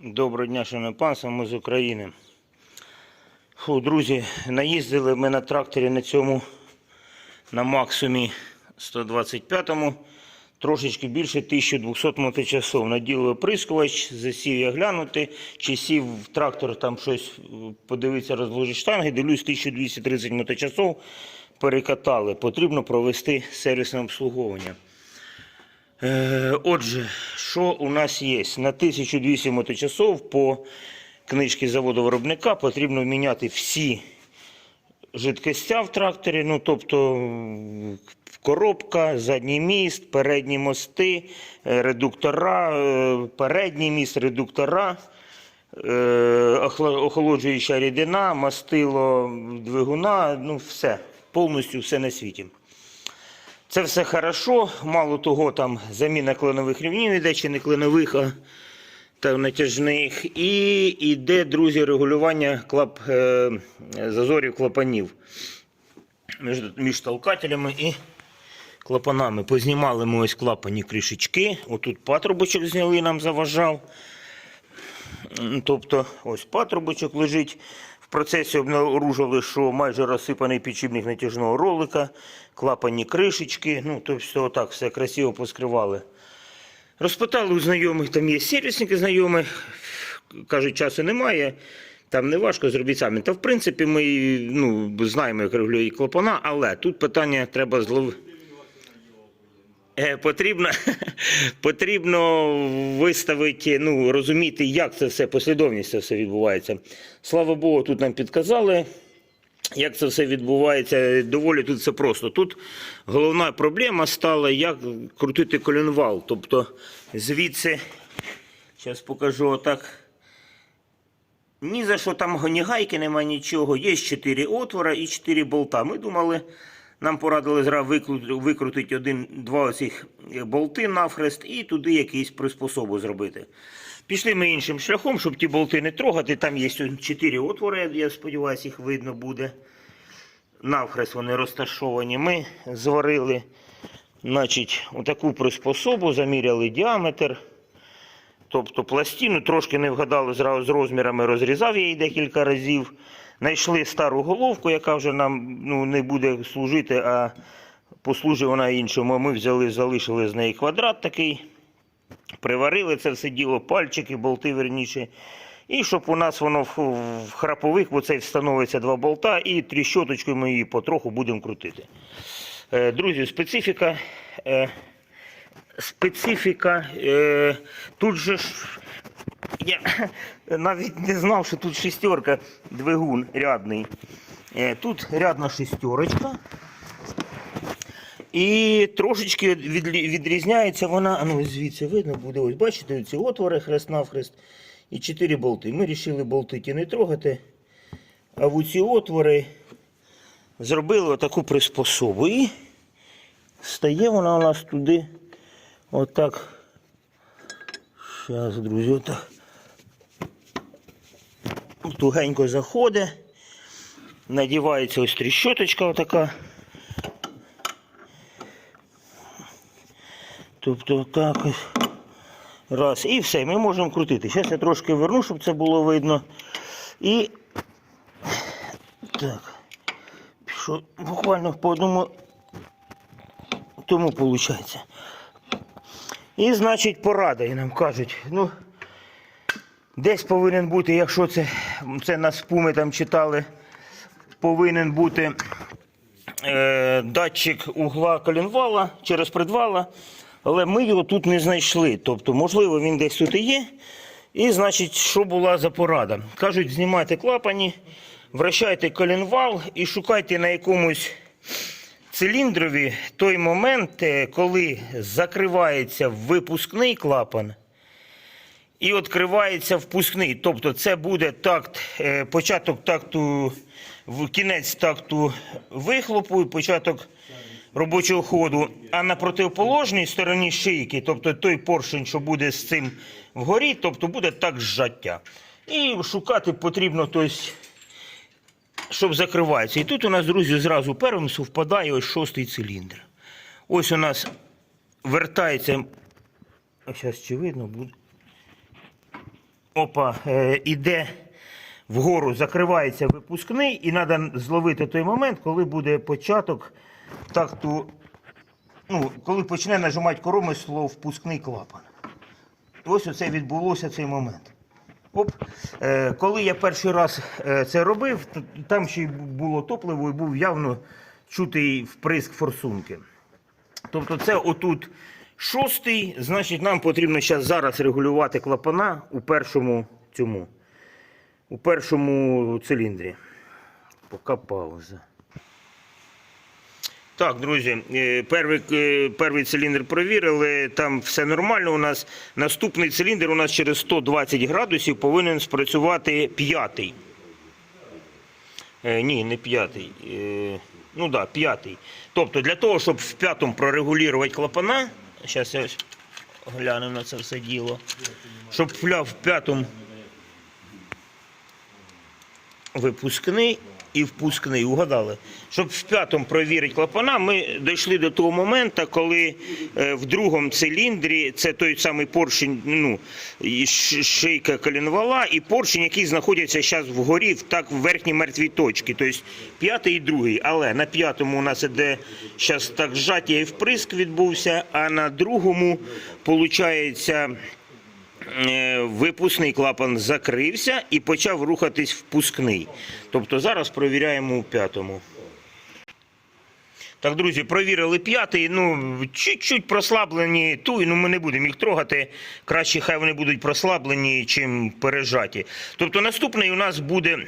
Доброго дня, шановне панство, ми з України. Фу, друзі, наїздили ми на тракторі на цьому на максимумі 125-му. Трошечки більше 1200 моточасов. Наділив оприскувач, засів я глянути, чи сів в трактор там щось подивитися, розложити штанги. Дивлюсь, 1230 моточасов перекатали. Потрібно провести сервісне обслуговування. Е, Отже, що у нас є? На 1200 моточасов по книжці заводу виробника потрібно міняти всі жидкостя в тракторі, ну тобто коробка, задній міст, передні мости, е, редуктора, е, передній міст, редуктора, охолоджуюча рідина, мастило двигуна, ну все, повністю все на світі. Це все хорошо. Мало того, там заміна кленових рівнів іде, чи не кленових, а та натяжних. І йде, друзі, регулювання клап, е, зазорів клапанів між, між толкателями і клапанами. Познімали ми ось клапані кришечки. Отут патрубочок зняли, нам заважав. Тобто, ось патрубочок лежить. В процесі обнаружили, що майже розсипаний підшипник натяжного ролика, клапані кришечки. Ну, тобто, отак все красиво поскривали. Розпитали у знайомих, там є сервісники знайомі, кажуть, часу немає, там не важко зробити самі. Та в принципі ми ну, знаємо, як регулює клапана, але тут питання треба зловити. Е, Потрібно, потрібно виставити, ну, розуміти, як це все, послідовність це все відбувається. Слава Богу, тут нам підказали, як це все відбувається. Доволі тут все просто. Тут головна проблема стала, як крутити колінвал. Тобто звідси, зараз покажу отак. Ні за що там ні гайки нема нічого. Є 4 отвора і 4 болта. Ми думали, нам порадили зразу викрутити один-два оцих болти навхрест і туди якийсь приспособу зробити. Пішли ми іншим шляхом, щоб ті болти не трогати. Там є 4 отвори, я сподіваюся, їх видно буде. Навхрест вони розташовані. Ми зварили значить, отаку приспособу, заміряли діаметр. Тобто пластину трошки не вгадали зразу з розмірами, розрізав я її декілька разів. Знайшли стару головку, яка вже нам ну, не буде служити, а послужить вона іншому. Ми взяли, залишили з неї квадрат такий, приварили це все діло, пальчики, болти верніше. І щоб у нас воно в, в храпових, бо це встановиться два болта, і тріщоточкою ми її потроху будемо крутити. Е, Друзі, специфіка. Е, специфіка. Е, тут же ж я навіть не знав, що тут шестерка двигун рядний. Е, тут рядна шестерочка. І трошечки відрізняється вона, ну звідси видно буде, ось бачите, ці отвори хрест навхрест і 4 болти. Ми вирішили болти ті не трогати, а в ці отвори зробили отаку приспособу. І стає вона у нас туди отак. Зараз, друзі, отак. Тугенько заходить. Надівається ось тріщоточка отака. Тобто так ось. Раз. І все, ми можемо крутити. Зараз я трошки верну, щоб це було видно. І так. Пішов буквально по одному тому виходить. І, значить, порада, і нам кажуть, ну, десь повинен бути, якщо це, це на спуми там читали, повинен бути е, датчик угла колінвала через предвала, але ми його тут не знайшли. Тобто, можливо, він десь тут і є. І, значить, що була за порада? Кажуть, знімайте клапані, вращайте колінвал і шукайте на якомусь циліндрові той момент, е, коли закривається випускний клапан і відкривається впускний. Тобто це буде такт, е, початок такту, кінець такту вихлопу і початок робочого ходу. А на противоположній стороні шийки, тобто той поршень, що буде з цим вгорі, тобто буде так зжаття. І шукати потрібно тобто, щоб закривається. І тут у нас, друзі, зразу первим совпадає ось шостий циліндр. Ось у нас вертається. Зараз чи видно буде? Опа, е, іде вгору, закривається випускний, і треба зловити той момент, коли буде початок такту, ну, коли почне нажимати коромисло впускний клапан. Ось оце відбулося цей момент. Оп. Е, коли я перший раз е, це робив, там ще й було топливо і був явно чутий вприск форсунки. Тобто це отут шостий, значить нам потрібно зараз, зараз регулювати клапана у першому цьому, у першому циліндрі. Поки пауза. Так, друзі, е, перший, е, перший циліндр провірили, там все нормально. У нас наступний циліндр у нас через 120 градусів повинен спрацювати п'ятий. Е, ні, не п'ятий. Ну так, да, п'ятий. Тобто для того, щоб в п'ятому прорегулювати клапана, зараз я гляну на це все діло, щоб фля в п'ятому випускний і впускний, угадали. Щоб в п'ятому провірити клапана, ми дійшли до того моменту, коли е, в другому циліндрі це той самий поршень, ну, шийка коленвала і поршень, який знаходиться зараз вгорі, в так в верхній мертвій точці. Тобто п'ятий і другий. Але на п'ятому у нас іде зараз так зжаття і вприск відбувся, а на другому, виходить, випускний клапан закрився і почав рухатись впускний. Тобто зараз провіряємо у п'ятому. Так, друзі, провірили п'ятий. Ну, чуть-чуть прослаблені туй, ну ми не будемо їх трогати. Краще хай вони будуть прослаблені, чим пережаті. Тобто наступний у нас буде.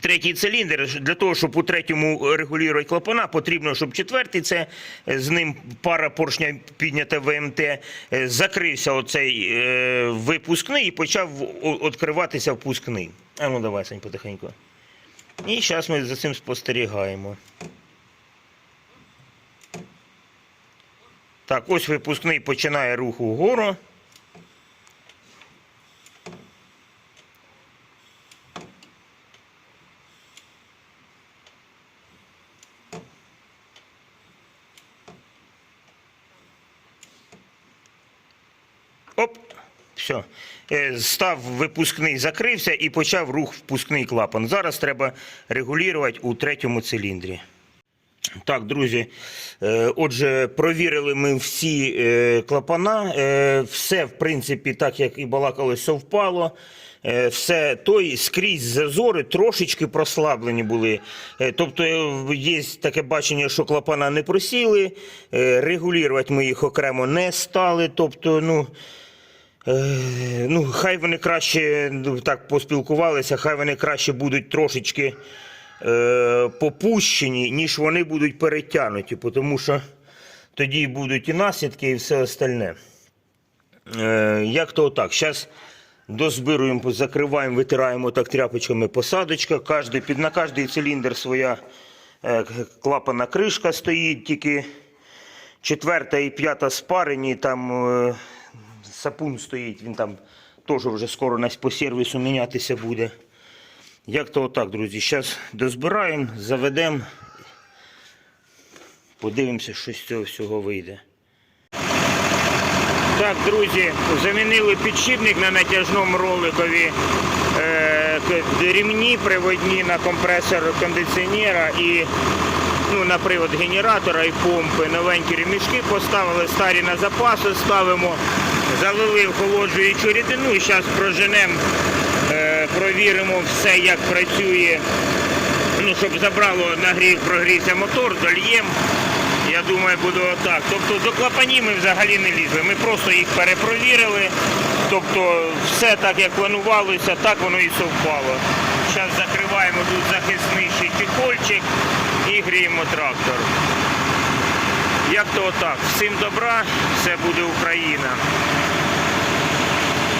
Третій циліндр для того, щоб у третьому регулювати клапана, потрібно, щоб четвертий це е, з ним пара поршня піднята ВМТ, е, закрився оцей е, випускний і почав відкриватися впускний. А ну давай, Сань, потихеньку. І зараз ми за цим спостерігаємо. Так, ось випускний починає рух угору. Оп, все. Став випускний, закрився і почав рух впускний клапан. Зараз треба регулювати у третьому циліндрі. Так, друзі, е, отже, провірили ми всі е, клапана. Е, Все, в принципі, так як і балакали, совпало. Все той скрізь зазори трошечки прослаблені були. Тобто є таке бачення, що клапана не просіли. Регулювати ми їх окремо не стали. Тобто, ну. Е, Ну, хай вони краще ну, так поспілкувалися, хай вони краще будуть трошечки е, попущені, ніж вони будуть перетягнуті, тому що тоді будуть і наслідки, і все остальне. Е, як то отак. Зараз дозбируємо, закриваємо, витираємо так тряпочками посадочка. Кожний, під, на кожний циліндр своя е, клапана кришка стоїть, тільки четверта і п'ята спарені, там е, сапун стоїть, він там теж вже скоро по сервісу мінятися буде. Як то отак, друзі. Зараз дозбираємо, заведемо, подивимося, що з цього всього вийде. Так, друзі, замінили підшипник на натяжному роликові, е, рівні приводні на компресор кондиціонера і ну, на привод генератора і помпи. Новенькі ремішки поставили, старі на запаси ставимо, залили охолоджуючу рідину зараз проженемо, е, провіримо все, як працює. Ну, щоб забрало нагрів, прогрівся мотор, зальємо. Я думаю, буде отак. Тобто до клапанів ми взагалі не лізли. Ми просто їх перепровірили. Тобто все так, як планувалося, так воно і совпало. Зараз закриваємо тут захисний чехольчик і гріємо трактор. Як то отак. Всім добра, все буде Україна.